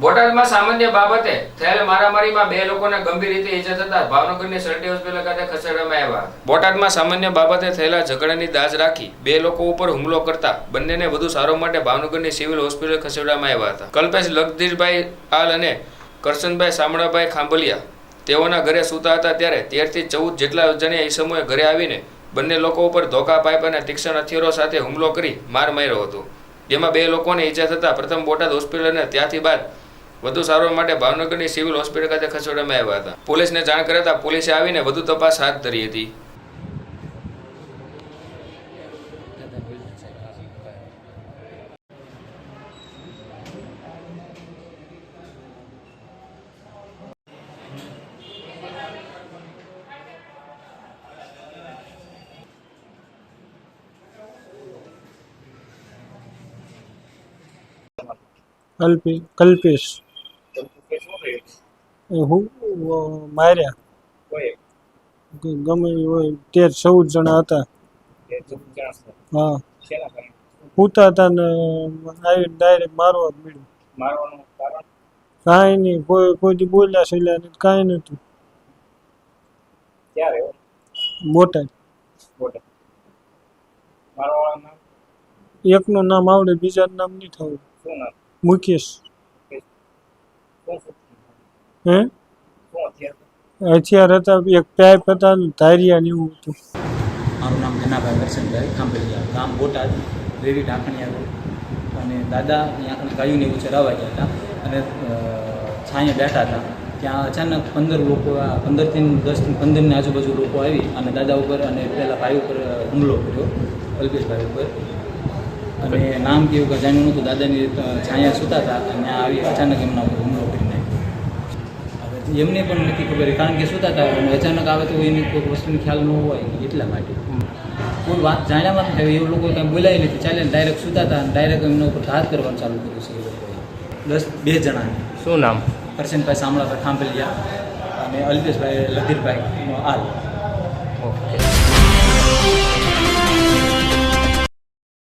બોટાદમાં સામાન્ય બાબતે થયેલ મારામારીમાં બે લોકોને ગંભીર રીતે ઈજા થતા ભાવનગરની સરટી હોસ્પિટલ ખાતે ખસેડવામાં આવ્યા બોટાદમાં સામાન્ય બાબતે થયેલા ઝઘડાની દાજ રાખી બે લોકો ઉપર હુમલો કરતા બંનેને વધુ સારો માટે ભાવનગરની સિવિલ હોસ્પિટલ ખસેડવામાં આવ્યા હતા. કલ્પેશ લગધીરભાઈ આલ અને કરશનભાઈ શામળાભાઈ ખાંભલિયા તેઓના ઘરે સૂતા હતા ત્યારે તેરથી ચૌદ જેટલા અજાણ્યા ઈસમોએ ઘરે આવીને બંને લોકો ઉપર ધોકા, પાઇપ અને તીક્ષ્ણ હથિયારો સાથે હુમલો કરી માર માર્યો હતો. જેમાં બે લોકોને ઈજા થતા પ્રથમ બોટાદ હોસ્પિટલ અને ત્યાંથી બાદ વધુ સારવાર માટે ભાવનગરની સિવિલ હોસ્પિટલ ખાતે ખસેડવામાં આવ્યા હતા. પોલીસને જાણ કરાતા પોલીસે આવીને વધુ તપાસ હાથ ધરી હતી. કલ્પી કલ્પેશ. હું માર્યા. ગમે હોય તેર ચૌદ જણા હતા. હા. પૂતા હતા ને આવીને ડાયરેક્ટ મારવા જ મળ્યું. કાંઈ નહીં કોઈ કોઈથી બોલ્યા છેલ્યા નહીં કાંઈ નહોતું. બોટાદ એકનું નામ આવડે બીજાનું નામ નહીં થવું. મુકેશ. હે? હથિયાર હતા, એક પાઇપ હતા ધારિયા ને એવું હતું. મારું નામ ધનાભાઈ દર્શનભાઈ ખાંભેલિયા, ગામ બોટાદ રેવી ઢાંકણિયા અને દાદા અહીંયા ગાયું ને એવું ચરાવવા ગયા હતા. અને છાંયે બેઠા હતા. ત્યાં અચાનક પંદર લોકો પંદરથી દસથી પંદરની આજુબાજુ લોકો આવી અને દાદા ઉપર અને પહેલાં ભાઈ ઉપર હુમલો કર્યો, અલ્પેશભાઈ ઉપર. અને નામ કેવું કે જાણ્યું નહોતું. દાદાની છાંયા સૂતા હતા અને આવી અચાનક એમના ઉપર હુમલો એમને પણ નથી ખબર. કારણ કે સૂતા હતા અને અચાનક આવે તો એની કોઈ વસ્તુની ખ્યાલ ન હોય એટલા માટે. કોઈ વાત જાણ્યામાં નથી એવું એ લોકો કાંઈ બોલાવી નથી. ચાલે ડાયરેક્ટ સુતા હતા અને ડાયરેક્ટ એમના ઉપર ઘાત કરવાનું ચાલુ કર્યું છે એ લોકોએ. દસ બે જણાને શું નામ? કરશનભાઈ પર ખાંભલિયા અને અલ્પેશભાઈ લધીરભાઈ આલ ઓકે.